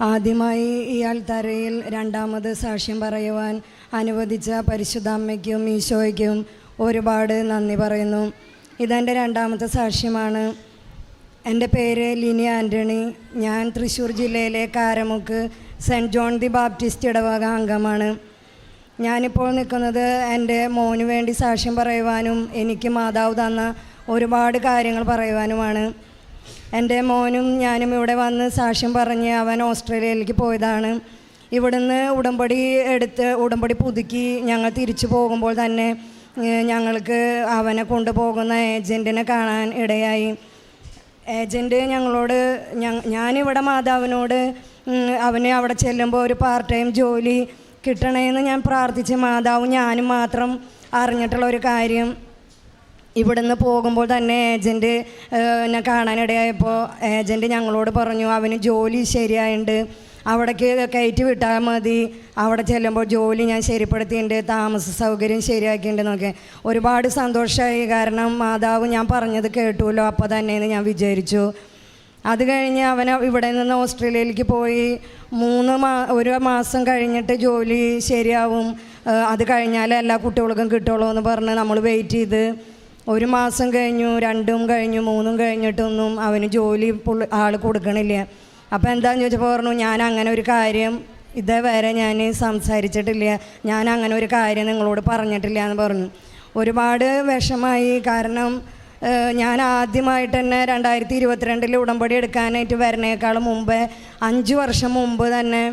ആദ്യമായി ഇയാൾ തറയിൽ രണ്ടാമത് സാക്ഷ്യം പറയുവാൻ അനുവദിച്ച പരിശുദ്ധ അമ്മയ്ക്കും ഈശോയ്ക്കും ഒരുപാട് നന്ദി പറയുന്നു. ഇതെന്റെ രണ്ടാമത്തെ സാക്ഷ്യമാണ്. എന്റെ പേര് ലിനി ആന്റണി ഞാൻ തൃശ്ശൂർ ജില്ലയിലെ കാരമുക്ക് സെന്റ് ജോൺ ദി ബാപ്റ്റിസ്റ്റ് ഇടവക അംഗമാണ്. ഞാനിപ്പോൾ നിൽക്കുന്നത് എന്റെ മോന് വേണ്ടി സാക്ഷ്യം പറയുവാനും എനിക്ക് മാതാവ് തന്ന ഒരുപാട് കാര്യങ്ങൾ പറയുവാനുമാണ്. എന്റെ മോനും ഞാനും ഇവിടെ വന്ന് സാക്ഷ്യം പറഞ്ഞ് അവൻ ഓസ്ട്രേലിയയിലേക്ക് പോയതാണ്. ഇവിടുന്ന് ഉടമ്പടി എടുത്ത് ഉടമ്പടി പുതുക്കി ഞങ്ങൾ തിരിച്ചു പോകുമ്പോൾ തന്നെ ഞങ്ങൾക്ക് അവനെ കൊണ്ടുപോകുന്ന ഏജന്റിനെ കാണാൻ ഇടയായി. ഏജന്റ് ഞങ്ങളോട് ഞാനിവിടെ മാതാവിനോട് അവനെ അവിടെ ചെല്ലുമ്പോൾ ഒരു പാർട്ട് ടൈം ജോലി കിട്ടണമെന്ന് ഞാൻ പ്രാർത്ഥിച്ച് മാതാവും ഞാനും മാത്രം അറിഞ്ഞിട്ടുള്ള ഒരു കാര്യം. ഇവിടുന്ന് പോകുമ്പോൾ തന്നെ ഏജന്റ് എന്നെ കാണാനിടയായപ്പോൾ ഏജന്റ് ഞങ്ങളോട് പറഞ്ഞു അവന് ജോലി ശരിയായുണ്ട്. അവിടേക്ക് കയറ്റി വിട്ടാൽ മതി. അവിടെ ചെല്ലുമ്പോൾ ജോലി ഞാൻ ശരിപ്പെടുത്തിയിട്ടുണ്ട് താമസ സൗകര്യം ശരിയാക്കിയിട്ടുണ്ടെന്നൊക്കെ ഒരുപാട് സന്തോഷമായി കാരണം മാതാവ് ഞാൻ പറഞ്ഞത് കേട്ടുമല്ലോ അപ്പോൾ തന്നെയെന്ന് ഞാൻ വിചാരിച്ചു. അത് കഴിഞ്ഞ് അവൻ ഇവിടെ നിന്ന് ഓസ്ട്രേലിയയിലേക്ക് പോയി. മൂന്ന് മാ ഒരു മാസം കഴിഞ്ഞിട്ട് ജോലി ശരിയാവും. അത് കഴിഞ്ഞാൽ എല്ലാ കുട്ടികൾക്കും കിട്ടുള്ളൂ എന്ന് പറഞ്ഞ് നമ്മൾ വെയിറ്റ് ചെയ്ത് ഒരു മാസം കഴിഞ്ഞു രണ്ടും കഴിഞ്ഞു മൂന്നും കഴിഞ്ഞിട്ടൊന്നും അവന് ജോലി ആൾ കൊടുക്കണില്ല. അപ്പോൾ എന്താണെന്ന് ചോദിച്ചപ്പോൾ പറഞ്ഞു ഞാൻ അങ്ങനെ ഒരു കാര്യം ഇതേവരെ ഞാൻ സംസാരിച്ചിട്ടില്ല. ഞാൻ അങ്ങനെ ഒരു കാര്യം നിങ്ങളോട് പറഞ്ഞിട്ടില്ല എന്ന് പറഞ്ഞു. ഒരുപാട് വിഷമായി. കാരണം ഞാൻ ആദ്യമായിട്ട് തന്നെ രണ്ടായിരത്തി ഇരുപത്തിരണ്ടിൽ ഉടമ്പടി എടുക്കാനായിട്ട് വരണേക്കാളും മുമ്പേ അഞ്ച് വർഷം മുമ്പ് തന്നെ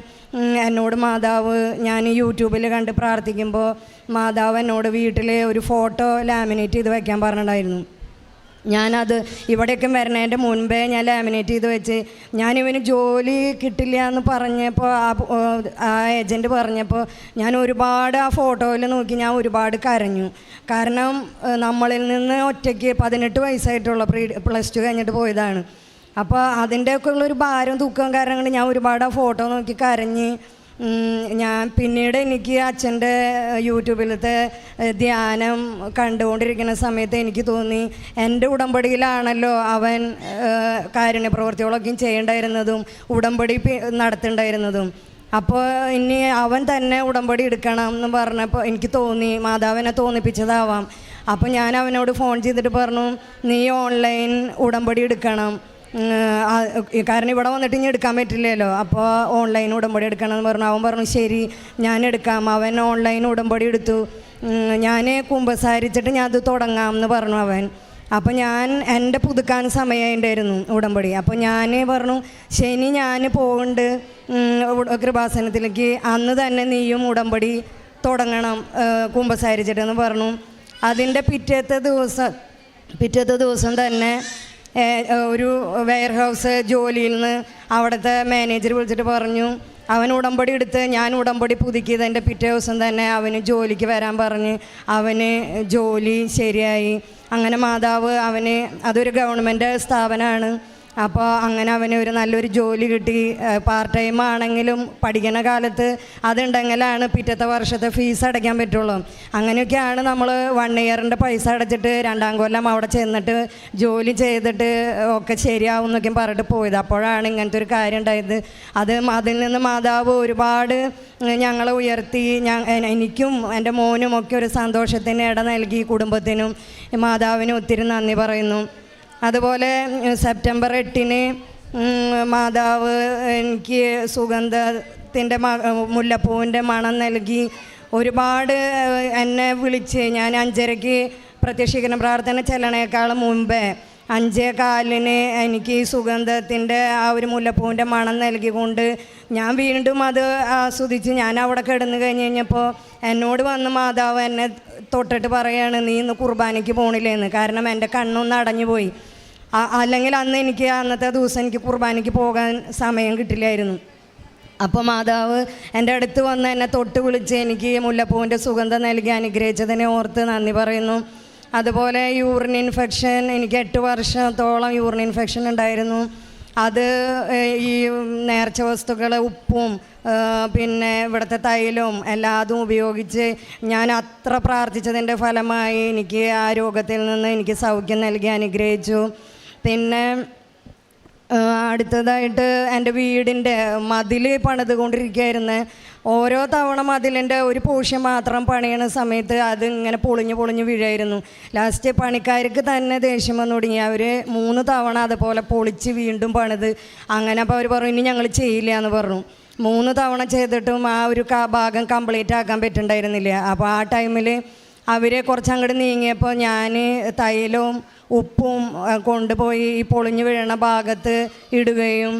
എന്നോട് മാതാവ് ഞാൻ യൂട്യൂബിൽ കണ്ട് പ്രാർത്ഥിക്കുമ്പോൾ മാതാവ് എന്നോട് വീട്ടിൽ ഒരു ഫോട്ടോ ലാമിനേറ്റ് ചെയ്ത് വയ്ക്കാൻ പറഞ്ഞിട്ടുണ്ടായിരുന്നു. ഞാനത് ഇവിടെയൊക്കെ വരണേന്റെ മുൻപേ ഞാൻ ലാമിനേറ്റ് ചെയ്ത് വെച്ച് ഞാനിവന് ജോലി കിട്ടില്ല എന്ന് പറഞ്ഞപ്പോൾ ആ ആ ഏജന്റ് പറഞ്ഞപ്പോൾ ഞാൻ ഒരുപാട് ആ ഫോട്ടോയിൽ നോക്കി ഞാൻ ഒരുപാട് കരഞ്ഞു. കാരണം നമ്മളിൽ നിന്ന് ഒറ്റയ്ക്ക് പതിനെട്ട് വയസ്സായിട്ടുള്ള പ്ലസ് ടു കഴിഞ്ഞിട്ട് പോയതാണ്. അപ്പോൾ അതിന്റെയൊക്കെ ഉള്ളൊരു ഭാരം തൂക്കം കാരണം കൊണ്ട് ഞാൻ ഒരുപാട് ആ ഫോട്ടോ നോക്കി കരഞ്ഞ് ഞാൻ പിന്നീട് എനിക്ക് അച്ഛന്റെ യൂട്യൂബിലത്തെ ധ്യാനം കണ്ടുകൊണ്ടിരിക്കുന്ന സമയത്ത് എനിക്ക് തോന്നി എന്റെ ഉടമ്പടിയിലാണല്ലോ അവൻ കാരുണ്യ പ്രവൃത്തികളൊക്കെയും ചെയ്യേണ്ടായിരുന്നതും ഉടമ്പടി നടത്തേണ്ടായിരുന്നതും. അപ്പോൾ ഇനി അവൻ തന്നെ ഉടമ്പടി എടുക്കണം എന്ന് പറഞ്ഞപ്പോൾ എനിക്ക് തോന്നി മാതാവിനെ തോന്നിപ്പിച്ചതാവാം. അപ്പോൾ ഞാൻ അവനോട് ഫോൺ ചെയ്തിട്ട് പറഞ്ഞു നീ ഓൺലൈൻ ഉടമ്പടി എടുക്കണം. കാരണം ഇവിടെ വന്നിട്ട് ഇനി എടുക്കാൻ പറ്റില്ലല്ലോ. അപ്പോൾ ഓൺലൈൻ ഉടമ്പടി എടുക്കണം എന്ന് പറഞ്ഞു. അവൻ പറഞ്ഞു ശരി ഞാൻ എടുക്കാം. അവൻ ഓൺലൈൻ ഉടമ്പടി എടുത്തു. ഞാൻ കുമ്പസാരിച്ചിട്ട് ഞാൻ അത് തുടങ്ങാം എന്ന് പറഞ്ഞു അവൻ. അപ്പോൾ ഞാൻ എന്റെ പുതുക്കാൻ സമയമായിട്ടായിരുന്നു ഉടമ്പടി. അപ്പോൾ ഞാൻ പറഞ്ഞു ശനി ഞാൻ പോകുന്നുണ്ട് കൃപാസനത്തിലേക്ക്. അന്ന് തന്നെ നീയും ഉടമ്പടി തുടങ്ങണം. കുമ്പസാരിച്ചിട്ടെന്ന് പറഞ്ഞു. അതിന്റെ പിറ്റേത്തെ ദിവസം പിറ്റേത്തെ ദിവസം തന്നെ ഒരു വെയർ ഹൗസ് ജോലിയിൽ നിന്ന് അവിടുത്തെ മാനേജർ വിളിച്ചിട്ട് പറഞ്ഞു അവൻ ഉടമ്പടി എടുത്ത് ഞാൻ ഉടമ്പടി പുതുക്കിയതിന്റെ പിറ്റേ ദിവസം തന്നെ അവന് ജോലിക്ക് വരാൻ പറഞ്ഞ് അവന് ജോലി ശരിയായി. അങ്ങനെ മാതാവ് അവന് അതൊരു ഗവൺമെന്റ് സ്ഥാപനമാണ്. അപ്പോൾ അങ്ങനെ അവന് ഒരു നല്ലൊരു ജോലി കിട്ടി. പാർട്ട് ടൈം ആണെങ്കിലും പഠിക്കുന്ന കാലത്ത് അതുണ്ടെങ്കിലാണ് പിറ്റത്തെ വർഷത്തെ ഫീസ് അടയ്ക്കാൻ പറ്റുള്ളൂ. അങ്ങനെയൊക്കെയാണ് നമ്മൾ വൺ ഇയറിന്റെ പൈസ അടച്ചിട്ട് രണ്ടാം കൊല്ലം അവിടെ ചെന്നിട്ട് ജോലി ചെയ്തിട്ട് ഒക്കെ ശരിയാവും എന്നൊക്കെ പറഞ്ഞിട്ട് പോയത്. അപ്പോഴാണ് ഇങ്ങനത്തെ ഒരു കാര്യം ഉണ്ടായത്. അത് അതിൽ നിന്ന് മാതാവ് ഒരുപാട് ഞങ്ങളെ ഉയർത്തി. എനിക്കും എന്റെ മോനും ഒക്കെ ഒരു സന്തോഷത്തിന് ഇട നൽകി. കുടുംബത്തിനും മാതാവിനും ഒത്തിരി നന്ദി പറയുന്നു. അതുപോലെ സെപ്റ്റംബർ എട്ടിന് മാതാവ് എനിക്ക് സുഗന്ധത്തിന്റെ മുല്ലപ്പൂവിന്റെ മണം നൽകി. ഒരുപാട് എന്നെ വിളിച്ച് ഞാൻ അഞ്ചരയ്ക്ക് പ്രത്യക്ഷീകരണ പ്രാർത്ഥന ചെല്ലണേക്കാളും മുമ്പേ അഞ്ചേ കാലിന് എനിക്ക് ഈ സുഗന്ധത്തിന്റെ ആ ഒരു മുല്ലപ്പൂവിന്റെ മണം നൽകിക്കൊണ്ട് ഞാൻ വീണ്ടും അത് ആസ്വദിച്ച് ഞാൻ അവിടെ കിടന്നു കഴിഞ്ഞ് കഴിഞ്ഞപ്പോൾ എന്നോട് വന്ന് മാതാവ് എന്നെ തൊട്ടിട്ട് പറയാണ് നീ ഇന്ന് കുർബാനയ്ക്ക് പോണില്ലേന്ന്. കാരണം എന്റെ കണ്ണൊന്ന് അടഞ്ഞു പോയി അല്ലെങ്കിൽ അന്ന് എനിക്ക് അന്നത്തെ ദിവസം എനിക്ക് കുർബാനയ്ക്ക് പോകാൻ സമയം കിട്ടില്ലായിരുന്നു. അപ്പോൾ മാതാവ് എന്റെ അടുത്ത് വന്ന് എന്നെ തൊട്ട് വിളിച്ച് എനിക്ക് മുല്ലപ്പൂവിന്റെ സുഗന്ധം നൽകി അനുഗ്രഹിച്ചതിനെ ഓർത്ത് നന്ദി പറയുന്നു. അതുപോലെ യൂറിൻ ഇൻഫെക്ഷൻ എനിക്ക് എട്ട് വർഷത്തോളം യൂറിൻ ഇൻഫെക്ഷൻ ഉണ്ടായിരുന്നു. അത് ഈ നേർച്ച വസ്തുക്കൾ ഉപ്പും പിന്നെ ഇവിടുത്തെ തൈലവും എല്ലാതും ഉപയോഗിച്ച് ഞാൻ അത്ര പ്രാർത്ഥിച്ചതിന്റെ ഫലമായി എനിക്ക് ആ രോഗത്തിൽ നിന്ന് എനിക്ക് സൗഖ്യം നൽകി അനുഗ്രഹിച്ചു. പിന്നെ അടുത്തതായിട്ട് എന്റെ വീടിന്റെ മതിൽ പണിതുകൊണ്ടിരിക്കുകയായിരുന്നു. ഓരോ തവണ മതിലിന്റെ ഒരു പോഷൻ മാത്രം പണിയണ സമയത്ത് അത് ഇങ്ങനെ പൊളിഞ്ഞ് പൊളിഞ്ഞ് വീഴായിരുന്നു. ലാസ്റ്റ് പണിക്കാർക്ക് തന്നെ ദേഷ്യം വന്നു തുടങ്ങി. അവർ മൂന്ന് തവണ അതുപോലെ പൊളിച്ച് വീണ്ടും പണിത്. അങ്ങനെ അപ്പോൾ അവർ പറഞ്ഞു ഇനി ഞങ്ങൾ ചെയ്യില്ല എന്ന് പറഞ്ഞു. മൂന്ന് തവണ ചെയ്തിട്ടും ആ ഒരു ഭാഗം കംപ്ലീറ്റ് ആക്കാൻ പറ്റുന്നുണ്ടായിരുന്നില്ല. അപ്പോൾ ആ ടൈമിൽ അവരെ കുറച്ച് അങ്ങോട്ട് നീങ്ങിയപ്പോൾ ഞാൻ തൈലവും ഉപ്പും കൊണ്ടുപോയി ഈ പൊളിഞ്ഞു വീഴണ ഭാഗത്ത് ഇടുകയും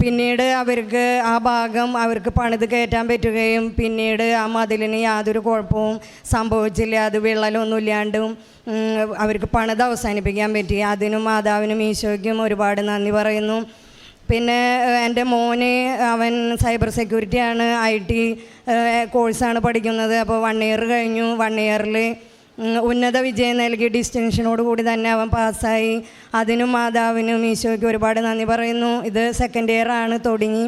പിന്നീട് അവർക്ക് ആ ഭാഗം അവർക്ക് പണിത് കയറ്റാൻ പറ്റുകയും പിന്നീട് ആ മതിലിന് യാതൊരു കുഴപ്പവും സംഭവിച്ചില്ല. അത് വിള്ളലൊന്നും ഇല്ലാണ്ടും അവർക്ക് പണിത് അവസാനിപ്പിക്കാൻ പറ്റി. അതിനും മാതാവിനും ഈശോയ്ക്കും ഒരുപാട് നന്ദി പറയുന്നു. പിന്നെ എന്റെ മോന് അവൻ സൈബർ സെക്യൂരിറ്റിയാണ് ഐ ടി കോഴ്സാണ് പഠിക്കുന്നത്. അപ്പോൾ വൺ ഇയർ കഴിഞ്ഞു. വൺ ഇയറിൽ ഉന്നത വിജയം നൽകി ഡിസ്റ്റിങ്ഷനോട് കൂടി തന്നെ അവൻ പാസ്സായി. അതിനും മാതാവിനും ഈശോയ്ക്ക് ഒരുപാട് നന്ദി പറയുന്നു. ഇത് സെക്കൻഡ് ഇയർ ആണ് തുടങ്ങി.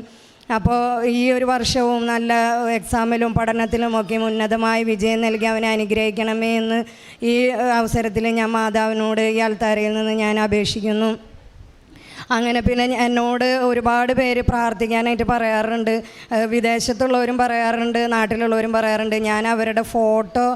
അപ്പോൾ ഈ ഒരു വർഷവും നല്ല എക്സാമിലും പഠനത്തിലും ഒക്കെ ഉന്നതമായ വിജയം നൽകി അവനെ അനുഗ്രഹിക്കണമേ എന്ന് ഈ അവസരത്തിൽ ഞാൻ മാതാവിനോട് ഈ അൽത്താരയിൽ നിന്ന് ഞാൻ അപേക്ഷിക്കുന്നു. അങ്ങനെ പിന്നെ എന്നോട് ഒരുപാട് പേര് പ്രാർത്ഥിക്കാനായിട്ട് പറയാറുണ്ട്. വിദേശത്തുള്ളവരും പറയാറുണ്ട് നാട്ടിലുള്ളവരും പറയാറുണ്ട്. ഞാൻ അവരുടെ ഫോട്ടോ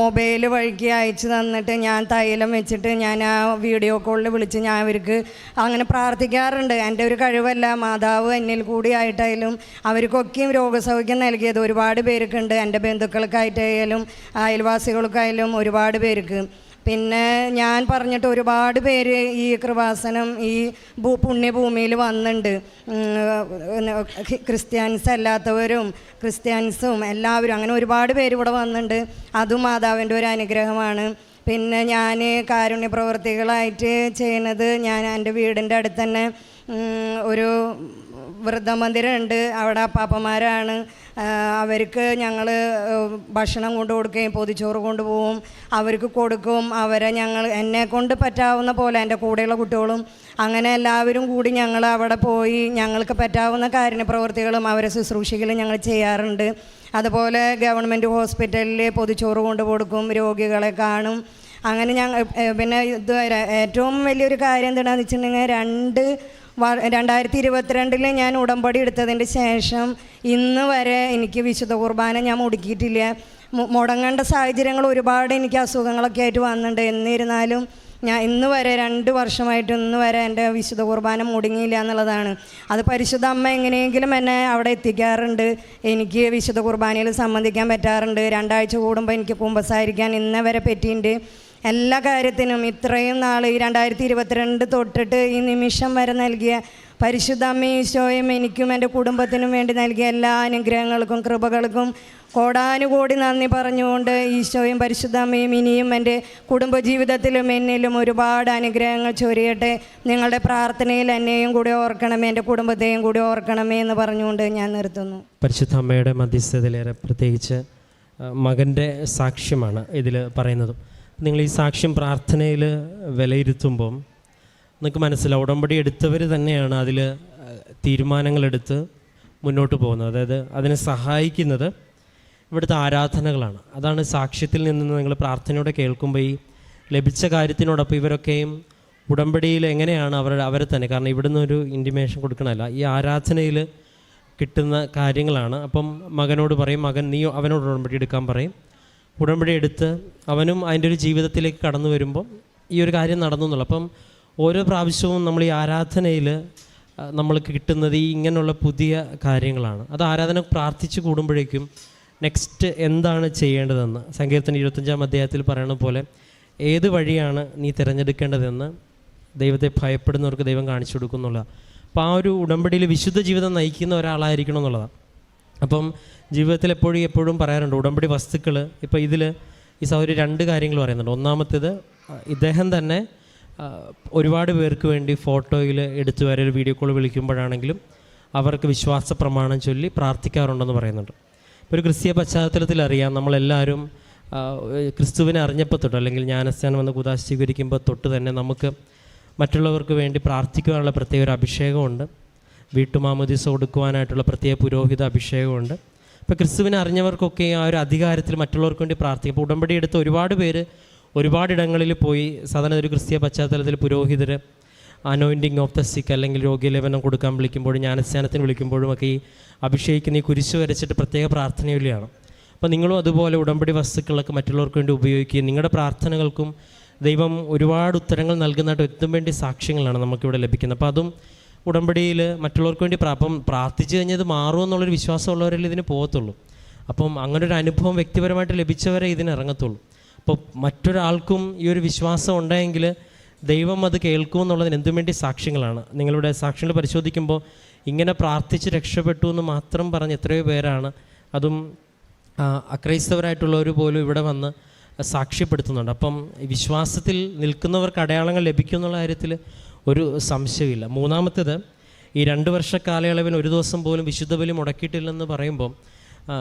മൊബൈൽ വഴിക്ക് അയച്ചു തന്നിട്ട് ഞാൻ തൈലം വെച്ചിട്ട് ഞാൻ ആ വീഡിയോ കോളിൽ വിളിച്ച് ഞാൻ അവർക്ക് അങ്ങനെ പ്രാർത്ഥിക്കാറുണ്ട്. എന്റെ ഒരു കഴിവല്ല മാതാവ് എന്നിൽ കൂടി ആയിട്ടായാലും അവർക്കൊക്കെയും രോഗസൗഖ്യം നൽകിയത് ഒരുപാട് പേർക്കുണ്ട്. എന്റെ ബന്ധുക്കൾക്കായിട്ടായാലും അയൽവാസികൾക്കായാലും ഒരുപാട് പേർക്ക്. പിന്നെ ഞാൻ പറഞ്ഞിട്ട് ഒരുപാട് പേര് ഈ കൃപാസനം ഈ ഭൂ പുണ്യഭൂമിയിൽ വന്നിട്ടുണ്ട് ക്രിസ്ത്യാനിസ് അല്ലാത്തവരും ക്രിസ്ത്യാനിസും എല്ലാവരും അങ്ങനെ ഒരുപാട് പേര് ഇവിടെ വന്നിട്ടുണ്ട് അതും മാതാവിന്റെ ഒരു അനുഗ്രഹമാണ്. പിന്നെ ഞാൻ കാരുണ്യ പ്രവർത്തികളായിട്ട് ചെയ്യുന്നത് ഞാൻ എന്റെ വീടിന്റെ അടുത്ത് തന്നെ. ഒരു വൃദ്ധമന്ദിരമുണ്ട്. അവിടെ അപ്പാപ്പന്മാരാണ്. അവർക്ക് ഞങ്ങൾ ഭക്ഷണം കൊണ്ട് കൊടുക്കുകയും പൊതിച്ചോറ് കൊണ്ടുപോകും അവർക്ക് കൊടുക്കും. അവരെ ഞങ്ങൾ എന്നെ കൊണ്ട് പറ്റാവുന്ന പോലെ എന്റെ കൂടെയുള്ള കുട്ടികളും. അങ്ങനെ എല്ലാവരും കൂടി ഞങ്ങൾ അവിടെ പോയി ഞങ്ങൾക്ക് പറ്റാവുന്ന കാരുണ്യ പ്രവർത്തികളും അവരെ ശുശ്രൂഷകളും ഞങ്ങൾ ചെയ്യാറുണ്ട്. അതുപോലെ ഗവൺമെന്റ് ഹോസ്പിറ്റലിൽ പൊതിച്ചോറ് കൊണ്ട് കൊടുക്കും രോഗികളെ കാണും. അങ്ങനെ ഞങ്ങൾ പിന്നെ ഇത് ഏറ്റവും വലിയൊരു കാര്യം എന്താണെന്ന് വെച്ചിട്ടുണ്ടെങ്കിൽ രണ്ട് രണ്ടായിരത്തി ഇരുപത്തിരണ്ടിൽ ഞാൻ ഉടമ്പടി എടുത്തതിന് ശേഷം ഇന്ന് വരെ എനിക്ക് വിശുദ്ധ കുർബാന ഞാൻ മുടക്കിയിട്ടില്ല. മുടങ്ങേണ്ട സാഹചര്യങ്ങൾ ഒരുപാട് എനിക്ക് അസുഖങ്ങളൊക്കെ ആയിട്ട് വന്നിട്ടുണ്ട് എന്നിരുന്നാലും ഞാൻ ഇന്ന് വരെ രണ്ട് വർഷമായിട്ട് ഇന്ന് വരെ എന്റെ വിശുദ്ധ കുർബാന മുടങ്ങിയില്ല എന്നുള്ളതാണ്. അത് പരിശുദ്ധ അമ്മ എങ്ങനെയെങ്കിലും എന്നെ അവിടെ എത്തിക്കാറുണ്ട്. എനിക്ക് വിശുദ്ധ കുർബാനയിൽ സംബന്ധിക്കാൻ പറ്റാറുണ്ട്. രണ്ടാഴ്ച കൂടുമ്പോൾ എനിക്ക് കുമ്പസാരിക്കാൻ ഇന്നേ വരെ പറ്റിയിട്ടുണ്ട് എല്ലാ കാര്യത്തിനും ഇത്രയും നാൾ ഈ രണ്ടായിരത്തി ഇരുപത്തിരണ്ട് തൊട്ടിട്ട് ഈ നിമിഷം വരെ നൽകിയ പരിശുദ്ധ അമ്മ ഈശോയും എനിക്കും എന്റെ കുടുംബത്തിനും വേണ്ടി നൽകിയ എല്ലാ അനുഗ്രഹങ്ങൾക്കും കൃപകൾക്കും കോടാനുകോടി നന്ദി പറഞ്ഞുകൊണ്ട് ഈശോയും പരിശുദ്ധ അമ്മയും ഇനിയും എന്റെ കുടുംബജീവിതത്തിലും എന്നിലും ഒരുപാട് അനുഗ്രഹങ്ങൾ ചൊരിയട്ടെ. നിങ്ങളുടെ പ്രാർത്ഥനയിൽ എന്നെയും കൂടി ഓർക്കണമേ എന്റെ കുടുംബത്തെയും കൂടി ഓർക്കണമേ എന്ന് പറഞ്ഞുകൊണ്ട് ഞാൻ നിർത്തുന്നു. പരിശുദ്ധ അമ്മയുടെ മധ്യസ്ഥതയിലേറെ പ്രത്യേകിച്ച് മകന്റെ സാക്ഷ്യമാണ് ഇതിൽ പറയുന്നതും. നിങ്ങൾ ഈ സാക്ഷ്യം പ്രാർത്ഥനയിൽ വിലയിരുത്തുമ്പം നിങ്ങൾക്ക് മനസ്സിലാവും. ഉടമ്പടി എടുത്തവർ തന്നെയാണ് അതിൽ തീരുമാനങ്ങളെടുത്ത് മുന്നോട്ട് പോകുന്നത്. അതായത് അതിനെ സഹായിക്കുന്നത് ഇവിടുത്തെ ആരാധനകളാണ്. അതാണ് സാക്ഷ്യത്തിൽ നിന്ന് നിങ്ങൾ പ്രാർത്ഥനയോടെ കേൾക്കുമ്പോൾ ഈ ലഭിച്ച കാര്യത്തിനോടൊപ്പം ഇവരൊക്കെയും ഉടമ്പടിയിൽ എങ്ങനെയാണ് അവരുടെ അവരെ തന്നെ കാരണം ഇവിടുന്ന് ഒരു ഇന്റിമേഷൻ കൊടുക്കണമല്ല. ഈ ആരാധനയിൽ കിട്ടുന്ന കാര്യങ്ങളാണ്. അപ്പം മകനോട് പറയും മകൻ നീ അവനോട് ഉടമ്പടി എടുക്കാൻ പറയും. ഉടമ്പടി എടുത്ത് അവനും അതിന്റെ ഒരു ജീവിതത്തിലേക്ക് കടന്നു വരുമ്പം ഈ ഒരു കാര്യം നടന്നു എന്നുള്ളൂ. അപ്പം ഓരോ പ്രാവശ്യവും നമ്മൾ ഈ ആരാധനയിൽ നമ്മൾക്ക് കിട്ടുന്നത് ഈ ഇങ്ങനെയുള്ള പുതിയ കാര്യങ്ങളാണ്. അത് ആരാധന പ്രാർത്ഥിച്ചു കൂടുമ്പോഴേക്കും നെക്സ്റ്റ് എന്താണ് ചെയ്യേണ്ടതെന്ന് സങ്കീർത്തന ഇരുപത്തഞ്ചാം അധ്യായത്തിൽ പറയണ പോലെ ഏത് വഴിയാണ് നീ തിരഞ്ഞെടുക്കേണ്ടതെന്ന് ദൈവത്തെ ഭയപ്പെടുന്നവർക്ക് ദൈവം കാണിച്ചു കൊടുക്കുന്നുള്ള അപ്പോൾ ആ ഒരു ഉടമ്പടിയിൽ വിശുദ്ധ ജീവിതം നയിക്കുന്ന ഒരാളായിരിക്കണം എന്നുള്ളതാണ്. അപ്പം ജീവിതത്തിൽ എപ്പോഴും എപ്പോഴും പറയാറുണ്ട് ഉടമ്പടി വസ്തുക്കൾ ഇപ്പോൾ ഇതിൽ ഈ സൗകര്യം രണ്ട് കാര്യങ്ങൾ പറയുന്നുണ്ട്. ഒന്നാമത്തേത് ഇദ്ദേഹം തന്നെ ഒരുപാട് പേർക്ക് വേണ്ടി ഫോട്ടോയിൽ എടുത്തു വരെ ഒരു വീഡിയോ കോൾ വിളിക്കുമ്പോഴാണെങ്കിലും അവർക്ക് വിശ്വാസ പ്രമാണം ചൊല്ലി പ്രാർത്ഥിക്കാറുണ്ടെന്ന് പറയുന്നുണ്ട്. ഇപ്പോൾ ഒരു ക്രിസ്തീയ പശ്ചാത്തലത്തിൽ അറിയാം നമ്മളെല്ലാവരും ക്രിസ്തുവിനെ അറിഞ്ഞപ്പോൾ തൊട്ട് അല്ലെങ്കിൽ ജ്ഞാനസ്ഥാനം വന്ന് കുതാശ തൊട്ട് തന്നെ നമുക്ക് മറ്റുള്ളവർക്ക് വേണ്ടി പ്രാർത്ഥിക്കുവാനുള്ള പ്രത്യേക ഒരു അഭിഷേകമുണ്ട്. വീട്ടുമാമോദീസ കൊടുക്കുവാനായിട്ടുള്ള പ്രത്യേക പുരോഹിത അഭിഷേകമുണ്ട്. ഇപ്പോൾ ക്രിസ്തുവിനെ അറിഞ്ഞവർക്കൊക്കെ ആ ഒരു അധികാരത്തിൽ മറ്റുള്ളവർക്ക് വേണ്ടി പ്രാർത്ഥിക്കും. അപ്പോൾ ഉടമ്പടി എടുത്ത ഒരുപാട് പേര് ഒരുപാടിടങ്ങളിൽ പോയി. സാധാരണ ഒരു ക്രിസ്തീയ പശ്ചാത്തലത്തിൽ പുരോഹിതർ അനോയിന്റിങ് ഓഫ് ദ സിക്ക് അല്ലെങ്കിൽ രോഗിലേപനം കൊടുക്കാൻ വിളിക്കുമ്പോഴും ജ്ഞാനസ്നാനത്തിന് വിളിക്കുമ്പോഴും ഒക്കെ ഈ അഭിഷേകിക്കുന്ന ഈ കുരിശ് വരച്ചിട്ട് പ്രത്യേക പ്രാർത്ഥനയിലാണ്. അപ്പോൾ നിങ്ങളും അതുപോലെ ഉടമ്പടി വസ്തുക്കളൊക്കെ മറ്റുള്ളവർക്ക് വേണ്ടി ഉപയോഗിക്കുകയും നിങ്ങളുടെ പ്രാർത്ഥനകൾക്കും ദൈവം ഒരുപാട് ഉത്തരങ്ങൾ നൽകുന്നതായിട്ട് എത്തും വേണ്ടി സാക്ഷ്യങ്ങളാണ് നമുക്കിവിടെ ലഭിക്കുന്നത്. അപ്പോൾ അതും ഉടമ്പടിയിൽ മറ്റുള്ളവർക്ക് വേണ്ടി അപ്പം പ്രാർത്ഥിച്ചു കഴിഞ്ഞത് മാറുമെന്നുള്ളൊരു വിശ്വാസമുള്ളവരല്ലേ ഇതിന് പോകത്തുള്ളൂ. അപ്പം അങ്ങനെ ഒരു അനുഭവം വ്യക്തിപരമായിട്ട് ലഭിച്ചവരെ ഇതിനിറങ്ങത്തുള്ളൂ അപ്പോൾ മറ്റൊരാൾക്കും ഈ ഒരു വിശ്വാസം ഉണ്ടെങ്കിൽ ദൈവം അത് കേൾക്കുമെന്നുള്ളതിന് എന്തും വേണ്ടി സാക്ഷ്യങ്ങളാണ്. നിങ്ങളുടെ സാക്ഷ്യങ്ങൾ പരിശോധിക്കുമ്പോൾ ഇങ്ങനെ പ്രാർത്ഥിച്ച് രക്ഷപ്പെട്ടു എന്ന് മാത്രം പറഞ്ഞ് എത്രയോ പേരാണ് അതും അക്രൈസ്തവരായിട്ടുള്ളവർ പോലും ഇവിടെ വന്ന് സാക്ഷ്യപ്പെടുത്തുന്നുണ്ട്. അപ്പം വിശ്വാസത്തിൽ നിൽക്കുന്നവർക്ക് അടയാളങ്ങൾ ലഭിക്കും എന്നുള്ള കാര്യത്തിൽ ഒരു സംശയമില്ല. മൂന്നാമത്തേത് ഈ രണ്ട് വർഷ കാലയളവിൽ ഒരു ദിവസം പോലും വിശുദ്ധ ബലി മുടക്കിയിട്ടില്ലെന്ന് പറയുമ്പോൾ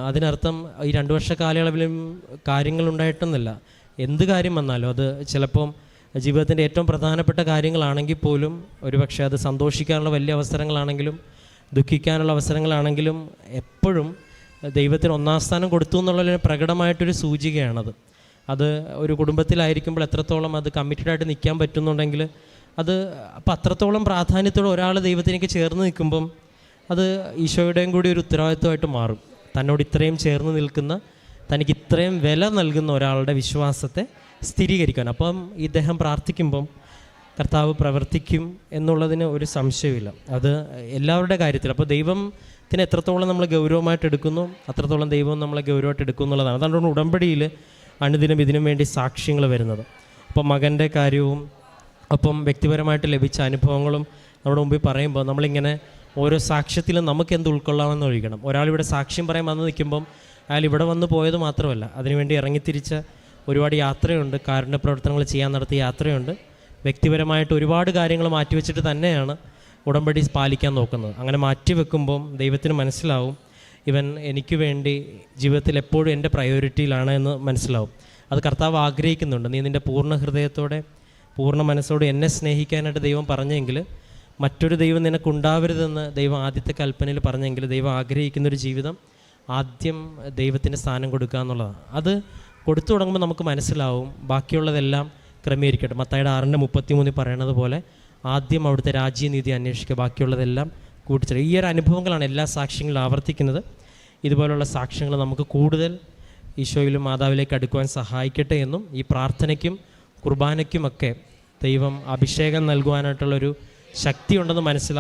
അതിനർത്ഥം ഈ രണ്ട് വർഷ കാലയളവിലും കാര്യങ്ങളുണ്ടായിട്ടെന്നില്ല എന്ത് കാര്യം വന്നാലും അത് ചിലപ്പം ജീവിതത്തിന്റെ ഏറ്റവും പ്രധാനപ്പെട്ട കാര്യങ്ങളാണെങ്കിൽ പോലും ഒരുപക്ഷെ അത് സന്തോഷിക്കാനുള്ള വലിയ അവസരങ്ങളാണെങ്കിലും ദുഃഖിക്കാനുള്ള അവസരങ്ങളാണെങ്കിലും എപ്പോഴും ദൈവത്തിന് ഒന്നാം സ്ഥാനം കൊടുത്തു എന്നുള്ള പ്രകടമായിട്ടൊരു സൂചികയാണത്. അത് ഒരു കുടുംബത്തിലായിരിക്കുമ്പോൾ എത്രത്തോളം അത് കമ്മിറ്റഡായിട്ട് നിൽക്കാൻ പറ്റുന്നുണ്ടെങ്കിൽ അത് അപ്പം അത്രത്തോളം പ്രാധാന്യത്തോടെ ഒരാൾ ദൈവത്തിലേക്ക് ചേർന്ന് നിൽക്കുമ്പം അത് ഈശോയുടെയും കൂടി ഒരു ഉത്തരവാദിത്വമായിട്ട് മാറും. തന്നോട് ഇത്രയും ചേർന്ന് നിൽക്കുന്ന തനിക്ക് ഇത്രയും വില നൽകുന്ന ഒരാളുടെ വിശ്വാസത്തെ സ്ഥിരീകരിക്കാൻ. അപ്പം ഇദ്ദേഹം പ്രാർത്ഥിക്കുമ്പം കർത്താവ് പ്രവർത്തിക്കും എന്നുള്ളതിന് ഒരു സംശയമില്ല അത് എല്ലാവരുടെ കാര്യത്തിൽ. അപ്പോൾ ദൈവത്തിന് എത്രത്തോളം നമ്മൾ ഗൗരവമായിട്ട് എടുക്കുന്നു അത്രത്തോളം ദൈവം നമ്മളെ ഗൗരവമായിട്ട് എടുക്കും എന്നുള്ളതാണ്. അതുകൊണ്ടാണ് ഉടമ്പടിയിൽ അണുദിനും ഇതിനും വേണ്ടി സാക്ഷ്യങ്ങൾ വരുന്നത്. അപ്പോൾ മകന്റെ കാര്യവും ഒപ്പം വ്യക്തിപരമായിട്ട് ലഭിച്ച അനുഭവങ്ങളും നമ്മുടെ മുമ്പിൽ പറയുമ്പോൾ നമ്മളിങ്ങനെ ഓരോ സാക്ഷ്യത്തിലും നമുക്ക് എന്ത് ഉൾക്കൊള്ളാമെന്ന് ഒഴിക്കണം ഒരാളിവിടെ സാക്ഷ്യം പറയാൻ വന്ന് നിൽക്കുമ്പം അയാൾ ഇവിടെ വന്ന് പോയത് മാത്രമല്ല അതിനുവേണ്ടി ഇറങ്ങിത്തിരിച്ച ഒരുപാട് യാത്രയുണ്ട് കാരുണ്യ പ്രവർത്തനങ്ങൾ ചെയ്യാൻ നടത്തിയ യാത്രയുണ്ട്. വ്യക്തിപരമായിട്ട് ഒരുപാട് കാര്യങ്ങൾ മാറ്റിവെച്ചിട്ട് തന്നെയാണ് ഉടമ്പടി പാലിക്കാൻ നോക്കുന്നത്. അങ്ങനെ മാറ്റി വെക്കുമ്പം ദൈവത്തിന് മനസ്സിലാവും ഇവൻ എനിക്ക് വേണ്ടി ജീവിതത്തിൽ എപ്പോഴും എന്റെ പ്രയോറിറ്റിയിലാണ് എന്ന് മനസ്സിലാവും. അത് കർത്താവ് ആഗ്രഹിക്കുന്നുണ്ട്. നീ നിന്റെ പൂർണ ഹൃദയത്തോടെ പൂർണ മനസ്സോട് എന്നെ സ്നേഹിക്കാനായിട്ട് ദൈവം പറഞ്ഞെങ്കിൽ മറ്റൊരു ദൈവം നിനക്കുണ്ടാവരുതെന്ന് ദൈവം ആദ്യത്തെ കൽപ്പനയിൽ പറഞ്ഞെങ്കിൽ ദൈവം ആഗ്രഹിക്കുന്നൊരു ജീവിതം ആദ്യം ദൈവത്തിന് സ്ഥാനം കൊടുക്കുക എന്നുള്ളതാണ്. അത് കൊടുത്തു തുടങ്ങുമ്പോൾ നമുക്ക് മനസ്സിലാവും. ബാക്കിയുള്ളതെല്ലാം ക്രമീകരിക്കട്ടെ. മത്തായുടെ ആറിന്റെ മുപ്പത്തി മൂന്നിൽ പറയണത് പോലെ ആദ്യം അവിടുത്തെ രാജ്യനീതി അന്വേഷിക്കുക. ബാക്കിയുള്ളതെല്ലാം കൂട്ടിച്ചേർക്കുക. ഈ ഒരു അനുഭവങ്ങളാണ് എല്ലാ സാക്ഷ്യങ്ങളും ആവർത്തിക്കുന്നത്. ഇതുപോലുള്ള സാക്ഷ്യങ്ങൾ നമുക്ക് കൂടുതൽ ഈശോയിലും മാതാവിലേക്ക് അടുക്കുവാൻ സഹായിക്കട്ടെ എന്നും ഈ പ്രാർത്ഥനയ്ക്കും കുർബാനയ്ക്കുമൊക്കെ ദൈവം അഭിഷേകം നൽകുവാനായിട്ടുള്ളൊരു ശക്തിയുണ്ടെന്ന് മനസ്സിലാക്കും